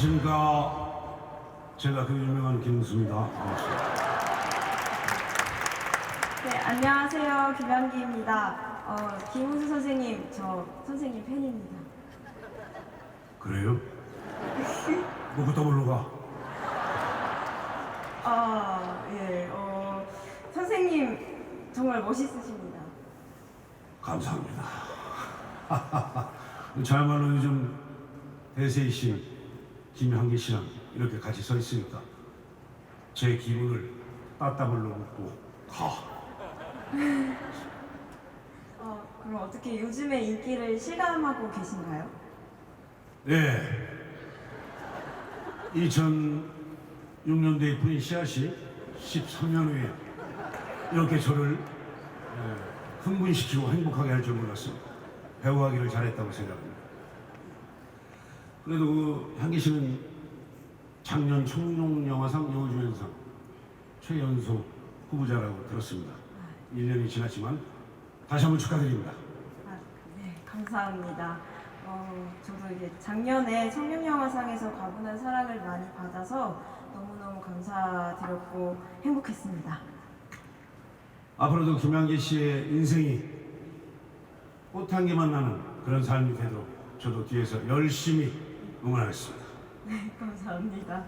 안녕하십니까. 제가 그 유명한 김웅수입니다. 반갑습니다. 네, 안녕하세요. 김양기입니다. 어, 김우수 선생님, 저 선생님 팬입니다. 그래요? 뭐부터 물러 가? 아, 예, 어, 선생님 정말 멋있으십니다. 감사합니다. 잘말로 요즘 대세이 씨, 김향기 씨랑 이렇게 같이 서 있으니까 제 기분을 따따블로 묻고 가. 어, 그럼 어떻게 요즘의 인기를 실감하고 계신가요? 네. 2006년도에 풀린 씨앗이 13년 후에 이렇게 저를 에, 흥분시키고 행복하게 할 줄 몰랐습니다. 배우하기를 잘했다고 생각합니다. 그래도 그 향기 씨는 작년 청룡 영화상 여우주연상 최연소 후보자라고 들었습니다. 1년이 지났지만 다시 한번 축하드립니다. 아, 네, 감사합니다. 어, 저도 이게 작년에 청룡영화상에서 과분한 사랑을 많이 받아서 너무너무 감사드렸고 행복했습니다. 앞으로도 김양기 씨의 인생이 꽃향기만 나는 그런 삶이 되도록 저도 뒤에서 열심히 응원하겠습니다. 네, 감사합니다.